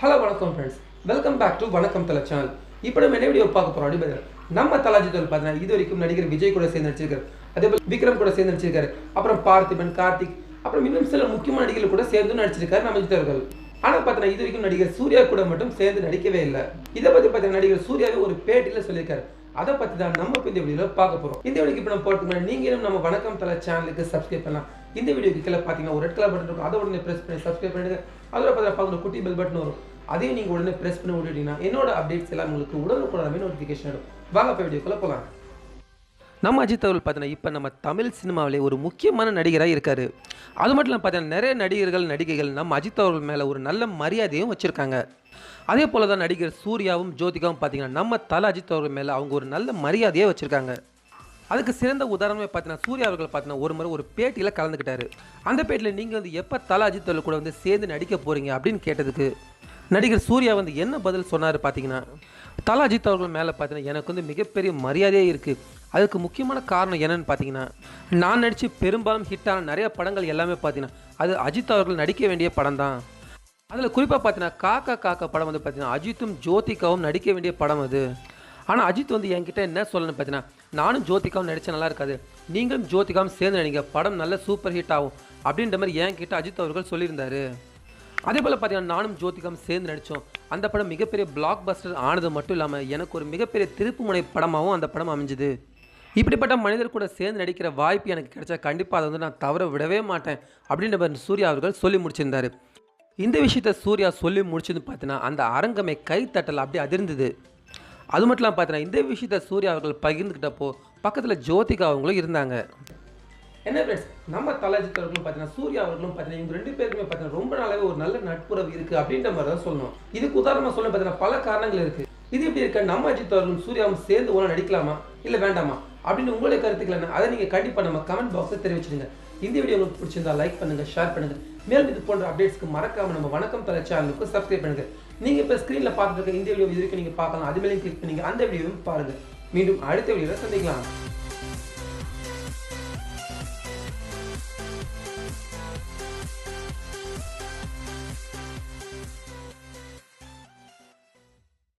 Hello வணக்கம் friends welcome back to வணக்கம் தலை சேனல் இப்போ நம்ம என்ன வீடியோ பார்க்க போகிறோம் அப்படின்னு நம்ம தலாஜி தோல் பார்த்தீங்கன்னா இது வரைக்கும் நடிகர் விஜய் கூட சேர்ந்து நடிச்சிருக்காரு. அதே போல் விக்ரம் கூட சேர்ந்து நடிச்சிருக்காரு. அப்புறம் பார்த்திபன் கார்த்திக் அப்புறம் இன்னும் சில முக்கியமான நடிகர்கள் கூட சேர்ந்து நடிச்சிருக்காரு நம்ம விஜய் அவர்கள் ஆனால் பார்த்தீங்கன்னா இது வரைக்கும் நடிகர் சூர்யா கூட மட்டும் சேர்ந்து நடிக்கவே இல்லை. இதை பற்றி பார்த்தீங்கன்னா நடிகர் சூர்யாவே ஒரு பேட்டியில் சொல்லியிருக்காரு. அதை பற்றி தான் நம்ம இப்போ இந்த வீடியோவில் பார்க்க போகிறோம் இந்த வீடியோக்கு இப்போ நம்ம போகிறதுக்கு முன்னாடி நம்ம வணக்கம் தலை சேனலுக்கு சப்ஸ்கிரைப் பண்ணலாம். இந்த வீடியோக்கு கீழே பார்த்தீங்கன்னா ஒரு ரெட் கலர் பட்டன் இருக்கும். அதை உடனே ப்ரெஸ் பண்ணி சப்ஸ்கிரைப் பண்ணிடுங்க. அதோட பார்த்தா பக்கத்தில் குட்டி பெல் பட்டன் வரும். அதையும் நீங்கள் உடனே ப்ரெஸ் பண்ணி விட்டுட்டீங்கன்னா என்னோட அப்டேட்ஸ் எல்லாம் உங்களுக்கு உடனுக்குடனே நோட்டிஃபிகேஷன் வரும் வாங்க இப்போ வீடியோக்குள்ளே போகலாம் நம்ம அஜித் அவர்கள் பார்த்தீங்கன்னா இப்போ நம்ம தமிழ் சினிமாவிலே ஒரு முக்கியமான நடிகராக இருக்கார். அது மட்டும் இல்லாமல் பார்த்தீங்கன்னா நிறைய நடிகர்கள் நடிகைகள் நம்ம அஜித் அவர்கள் மேலே ஒரு நல்ல மரியாதையும் வச்சுருக்காங்க. அதே போல் தான் நடிகர் சூர்யாவும் ஜோதிகாவும் பார்த்தீங்கன்னா நம்ம தல அஜித் அவர்கள் மேலே அவங்க ஒரு நல்ல மரியாதையே வச்சுருக்காங்க. அதுக்கு சிறந்த உதாரணமே பார்த்தீங்கன்னா சூர்யா அவர்கள் பார்த்தீங்கன்னா ஒரு முறை ஒரு பேட்டியில் கலந்துக்கிட்டாரு. அந்த பேட்டியில் நீங்கள் வந்து எப்போ தல அஜித் அவர்கள் கூட வந்து சேர்ந்து நடிக்க போகிறீங்க அப்படின்னு கேட்டதுக்கு நடிகர் சூர்யா வந்து என்ன பதில் சொன்னார் பார்த்தீங்கன்னா தலா அஜித் அவர்கள் மேலே பார்த்தீங்கன்னா எனக்கு வந்து மிகப்பெரிய மரியாதையே இருக்குது அதுக்கு முக்கியமான காரணம் என்னன்னு பார்த்தீங்கன்னா நான் நடித்து பெரும்பாலும் ஹிட்டான நிறைய படங்கள் எல்லாமே பார்த்தீங்கன்னா அது அஜித் அவர்கள் நடிக்க வேண்டிய படம் தான். அதில் குறிப்பாக பார்த்தீங்கன்னா காக்கா காக்கா படம் வந்து பார்த்தீங்கன்னா அஜித்தும் ஜோதிகாவும் நடிக்க வேண்டிய படம் அது. ஆனால் அஜித் வந்து என்கிட்ட என்ன சொல்லணும்னு பார்த்தீங்கன்னா நானும் ஜோதிகாவும் நடித்தா நல்லா இருக்காது. நீங்களும் ஜோதிகாவும் சேர்ந்து நடிங்க படம் நல்ல சூப்பர் ஹிட் ஆகும் அப்படின்ற மாதிரி என்கிட்ட அஜித் அவர்கள் சொல்லியிருந்தாரு. அதே போல் பார்த்தீங்கன்னா நானும் ஜோதிகாவும் சேர்ந்து நடித்தோம் அந்த படம் மிகப்பெரிய பிளாக் பஸ்டர் ஆனது மட்டும் இல்லாமல் எனக்கு ஒரு மிகப்பெரிய திருப்புமுனை படமாகவும் அந்த படம் அமைஞ்சுது. இப்படிப்பட்ட மனிதர் கூட சேர்ந்து நடிக்கிற வாய்ப்பு எனக்கு கிடைச்சா கண்டிப்பாக அதை வந்து நான் தவற விடவே மாட்டேன் அப்படின்ற சூர்யா அவர்கள் சொல்லி முடிச்சிருந்தார். இந்த விஷயத்த சூர்யா சொல்லி முடிச்சுன்னு பார்த்தீங்கன்னா அந்த அரங்கமே கைத்தட்டல் அப்படி அதிர்ந்தது. அது மட்டும் இல்லாமல் பார்த்தீங்கன்னா இந்த விஷயத்த சூர்யா அவர்கள் பகிர்ந்துக்கிட்டப்போ பக்கத்தில் ஜோதிகா அவங்களும் இருந்தாங்க. என்ன ஃப்ரெண்ட்ஸ் நம்ம தலாஜித் அவர்களும் பார்த்தீங்கன்னா சூர்யா அவர்களும் பார்த்தீங்கன்னா இவங்க ரெண்டு பேருக்குமே பார்த்தீங்கன்னா ரொம்ப நாளாவே ஒரு நல்ல நட்புறவு இருக்கு அப்படின்ற மாதிரி தான் சொல்லணும். இதுக்கு உதாரணமாக சொல்ல பார்த்தீங்கன்னா பல காரணங்கள் இருக்கு. இது எப்படி இருக்க? நம்ம அஜித் அவர்களும் சூர்யாவும் சேர்ந்து ஒன்றா நடிக்கலாமா? இல்லை வேண்டாமா? அப்படின்னு உங்களுடைய கருத்துக்கள் என்ன? அதை நீங்கள் கண்டிப்பாக நம்ம கமெண்ட் பாக்ஸில் தெரிவிச்சிடுங்க. இந்த வீடியோ உங்களுக்கு பிடிச்சிருந்தா லைக் பண்ணுங்க ஷேர் பண்ணுங்க. மேலும் இது போன்ற அப்டேட்ஸ்க்கு மறக்காம நம்ம வணக்கம் தலை சேனலுக்கு சப்ஸ்கிரைப் பண்ணுங்க. நீங்க இப்போ ஸ்க்ரீனில் பார்த்துருக்க இருக்க இந்த வீடியோ இது வரைக்கும் நீங்கள் பார்க்கலாம். அது மேலேயும் கிளிக் பண்ணீங்க அந்த வீடியோவும் பாருங்க. மீண்டும் அடுத்த வீடியோவில் சந்திக்கலாம்.